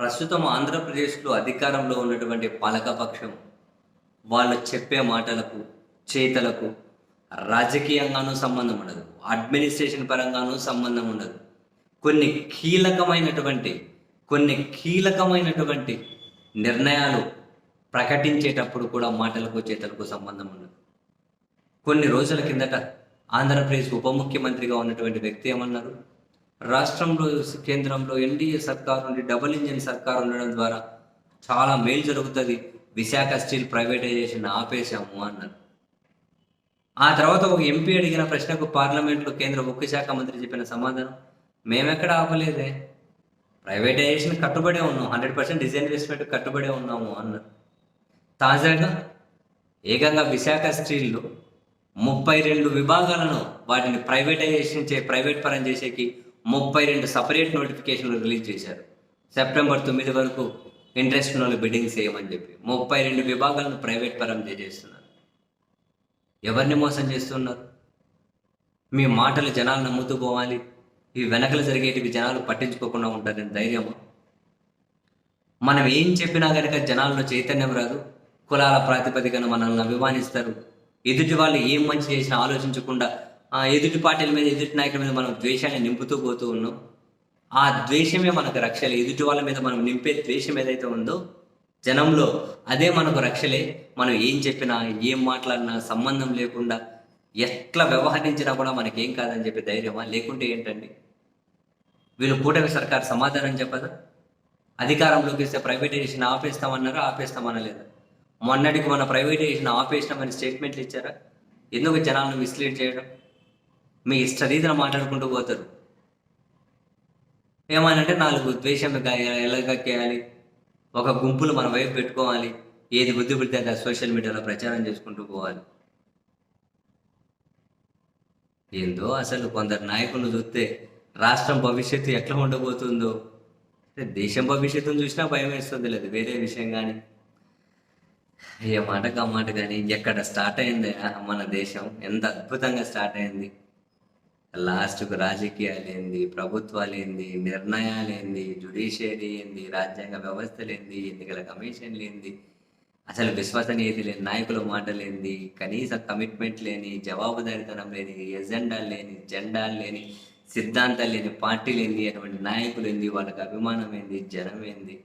ప్రస్తుతం ఆంధ్రప్రదేశ్లో అధికారంలో ఉన్నటువంటి పాలకపక్షం వాళ్ళు చెప్పే మాటలకు చేతలకు రాజకీయంగానూ సంబంధం ఉండదు. అడ్మినిస్ట్రేషన్ పరంగానూ సంబంధం ఉండదు. కొన్ని కీలకమైనటువంటి కొన్ని కీలకమైనటువంటి నిర్ణయాలు ప్రకటించేటప్పుడు కూడా మాటలకు చేతలకు సంబంధం ఉండదు. కొన్ని రోజుల కిందట ఆంధ్రప్రదేశ్ ఉప ముఖ్యమంత్రిగా ఉన్నటువంటి వ్యక్తి ఏమన్నారు? రాష్ట్రంలో కేంద్రంలో ఎన్డీఏ సర్కార్ నుండి డబుల్ ఇంజిన్ సర్కార్ ఉండడం ద్వారా చాలా మేలు జరుగుతుంది. విశాఖ స్టీల్ ప్రైవేటైజేషన్ ఆపేశాము అన్నారు. ఆ తర్వాత ఒక ఎంపీ అడిగిన ప్రశ్నకు పార్లమెంట్లో కేంద్ర ఉక్కు శాఖ మంత్రి చెప్పిన సమాధానం మేమెక్కడ ఆపలేదే? ప్రైవేటైజేషన్ కట్టుబడే ఉన్నాం. హండ్రెడ్ పర్సెంట్ డిజైన్వెస్ట్మెంట్ కట్టుబడే ఉన్నాము అన్నారు. తాజాగా ఏకంగా విశాఖ స్టీల్లో ముప్పై రెండు విభాగాలను వాటిని ప్రైవేటైజేషన్ చే ప్రైవేట్ పరం చేసేకి ముప్పై రెండు సపరేట్ నోటిఫికేషన్లు రిలీజ్ చేశారు. సెప్టెంబర్ తొమ్మిది వరకు ఇంట్రెస్ట్ ఉన్న బిడ్డింగ్ చేయమని చెప్పి ముప్పై రెండు విభాగాలను ప్రైవేట్ పరం చేస్తున్నారు ఎవరిని మోసం చేస్తున్నారు? మీ మాటలు జనాలు నమ్ముతూ పోవాలి. ఈ వెనకలు జరిగేటివి జనాలు పట్టించుకోకుండా ఉంటారని ధైర్యమా? మనం ఏం చెప్పినా కనుక జనాల్లో చైతన్యం రాదు. కులాల ప్రాతిపదికన మనల్ని అభిమానిస్తారు. ఎదుటి వాళ్ళు ఏం మంచి చేసినా ఆలోచించకుండా ఎదుటి పార్టీల మీద ఎదుటి నాయకుల మీద మనం ద్వేషాన్ని నింపుతూ పోతూ ఉన్నాం. ఆ ద్వేషమే మనకు రక్షలే ఎదుటి వాళ్ళ మీద మనం నింపే ద్వేషం ఏదైతే ఉందో జనంలో అదే మనకు రక్షలే మనం ఏం చెప్పినా ఏం మాట్లాడినా సంబంధం లేకుండా ఎట్లా వ్యవహరించినా కూడా మనకేం కాదని చెప్పి ధైర్యమా? లేకుంటే ఏంటండి? వీళ్ళు కూటమి సర్కార్ సమాధానం చెప్పదా? అధికారంలోకి వస్తే ప్రైవేటైజేషన్ ఆపేస్తామన్నారా ఆపేస్తామనలేదా? మొన్నటికి మన ప్రైవేటైజేషన్ ఆపేసినామని స్టేట్మెంట్లు ఇచ్చారా? ఎందుకు జనాలను మిస్లీడ్ చేయడం? మీ ఇష్ట రీతిలో మాట్లాడుకుంటూ పోతారు. ఏమనంటే నాలుగు ద్వేషం ఎలాగేయాలి ఒక గుంపులు మన వైపు పెట్టుకోవాలి ఏది బుద్ధి పుడితే అది సోషల్ మీడియాలో ప్రచారం చేసుకుంటూ పోవాలి. ఏందో అసలు కొందరు నాయకులు చూస్తే రాష్ట్రం భవిష్యత్తు ఎట్లా ఉండబోతుందో. దేశం భవిష్యత్తును చూసినా భయం వేస్తుంది లేదు వేరే విషయం కానీ. ఏ మాట కా మాట కానీ ఎక్కడ స్టార్ట్ అయింది? మన దేశం ఎంత అద్భుతంగా స్టార్ట్ అయింది. లాస్ట్కు రాజకీయాలు ఏంది ప్రభుత్వాలు ఏంది నిర్ణయాలు ఏంది జుడిషియరీ ఏంది రాజ్యాంగ వ్యవస్థలు ఏంది ఎన్నికల కమిషన్లు ఏంది అసలు విశ్వసనీయత లేని నాయకుల మాటలు ఏంది కనీస కమిట్మెంట్ లేని జవాబుదారితనం లేని ఎజెండాలు లేని జెండాలు లేని సిద్ధాంతాలు లేని పార్టీలు ఏంది అటువంటి నాయకులు ఏంది వాళ్ళకి అభిమానం ఏంది జనం ఏంది